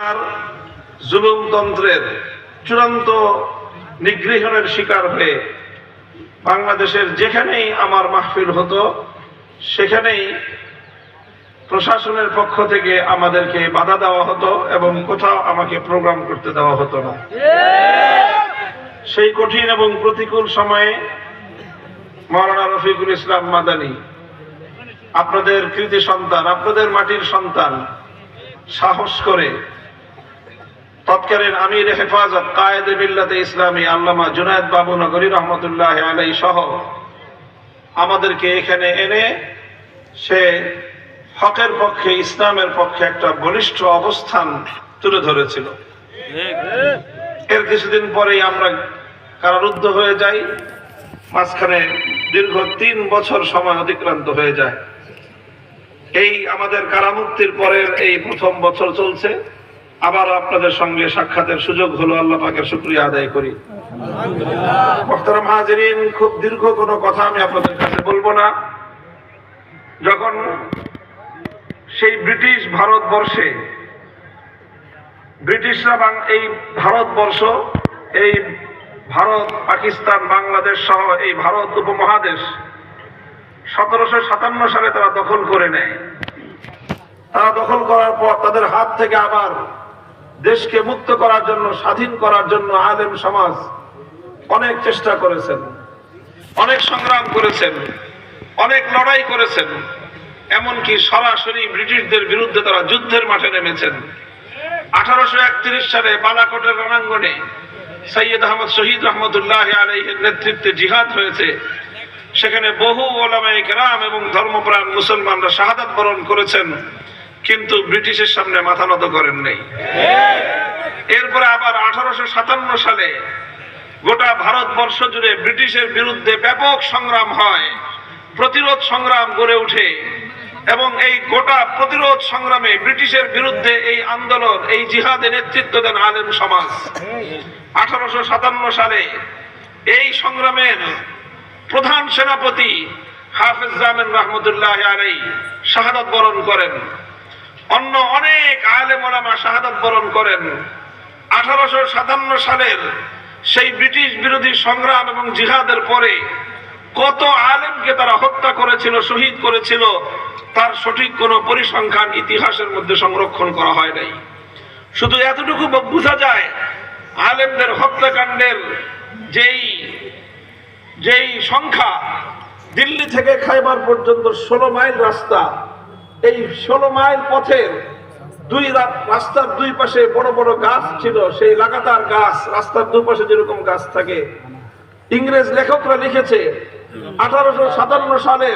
আর জুলুমতন্ত্রের চূড়ান্ত নিগৃহণের শিকার হয়ে বাংলাদেশের যেখানেই আমার মাহফিল হতো, সেখানেই প্রশাসনের পক্ষ থেকে আমাদেরকে বাধা দেওয়া হতো এবং কোথাও আমাকে প্রোগ্রাম করতে দেওয়া হতো না। সেই কঠিন এবং প্রতিকূল সময়ে মৌলানা রফিকুল ইসলাম মাদানী, আপনাদের কৃতি সন্তান, আপনাদের মাটির সন্তান, সাহস করে তৎকালীন আমির হেফাজত কায়েদ বিল্লাতে ইসলামী আল্লামা জুনায়দ বাবু নগরী রহমতুল্লাহ আলাই সহ আমাদেরকে এখানে এনে সে হকের পক্ষে, ইসলামের পক্ষে একটা বলিষ্ঠ অবস্থান তুলে ধরেছিল। এর কিছুদিন পরেই আমরা কারারুদ্ধ হয়ে যাই। মাঝখানে দীর্ঘ তিন বছর সময় অতিক্রান্ত হয়ে যায়। এই আমাদের কারামুক্তির পরের এই প্রথম বছর চলছে। আবার আপনাদের সঙ্গে সাক্ষাতের সুযোগ হলো আল্লাহ পাকের শুক্রিয়া আদায় করি। খুব দীর্ঘ কোনো কথা আমি আপনাদের কাছে বলব না। যখন সেই ব্রিটিশ ভারতবর্ষে ব্রিটিশরা এই ভারতবর্ষ এই ভারত পাকিস্তান বাংলাদেশ সহ এই ভারত উপমহাদেশ সতেরোশো সাতান্ন সালে তারা দখল করে নেয়। তারা দখল করার পর তাদের হাত থেকে আবার দেশকে মুক্ত করার জন্য, স্বাধীন করার জন্য আলেম সমাজ অনেক চেষ্টা করেছেন, অনেক সংগ্রাম করেছেন, অনেক লড়াই করেছেন, এমনকি সরাসরি ব্রিটিশদের বিরুদ্ধে তারা যুদ্ধের মাঠে নেমেছেন। আঠারোশো একত্রিশ সালে বালাকোটের রণাঙ্গনে সৈয়দ আহমদ শহীদ রহমতুল্লাহ আলহের নেতৃত্বে জিহাদ হয়েছে। সেখানে বহু ওলামাই কেরাম এবং ধর্মপ্রাণ মুসলমানরা শাহাদাত বরণ করেছেন। কিন্তু ব্রিটিশের সামনে মাথা নত করেন নাই। এরপরে আবার আঠারোশো সাতান্ন সালে গোটা ভারতবর্ষ জুড়ে ব্রিটিশের বিরুদ্ধে ব্যাপক সংগ্রাম হয়, প্রতিরোধ সংগ্রাম গড়ে ওঠে এবং এই গোটা প্রতিরোধ সংগ্রামে ব্রিটিশের বিরুদ্ধে এই আন্দোলন, এই জিহাদে নেতৃত্ব দেন আলেম সমাজ। আঠারোশো সাতান্ন সালে এই সংগ্রামের প্রধান সেনাপতি হাফেজ জামেন রহমতুল্লাহ আলাই শাহাদাত বরণ করেন। অন্য অনেক আলেম ওলামা শাহাদাত বরণ করেন। আঠারোশো সাতান্ন সালের সেই ব্রিটিশ বিরোধী সংগ্রাম এবং জিহাদের পরে কত আলেমকে তারা হত্যা করেছিল, শহীদ করেছিল, তার সঠিক কোনো পরিসংখ্যান ইতিহাসের মধ্যে সংরক্ষণ করা হয় নাই। শুধু এতটুকু বোঝা যায়, আলেমদের হত্যাকাণ্ডের যেই যেই সংখ্যা দিল্লি থেকে খাইবার পর্যন্ত ষোলো মাইল রাস্তা এই ষোলো মাইল পথের দুই রাস্তার দুই পাশে বড় বড় গাছ ছিল, সেই লাগাতার গাছ, রাস্তার দুই পাশে যেরকম গাছ থাকে। ইংরেজ লেখকরা লিখেছে, আঠারোশো সাতান্ন সালে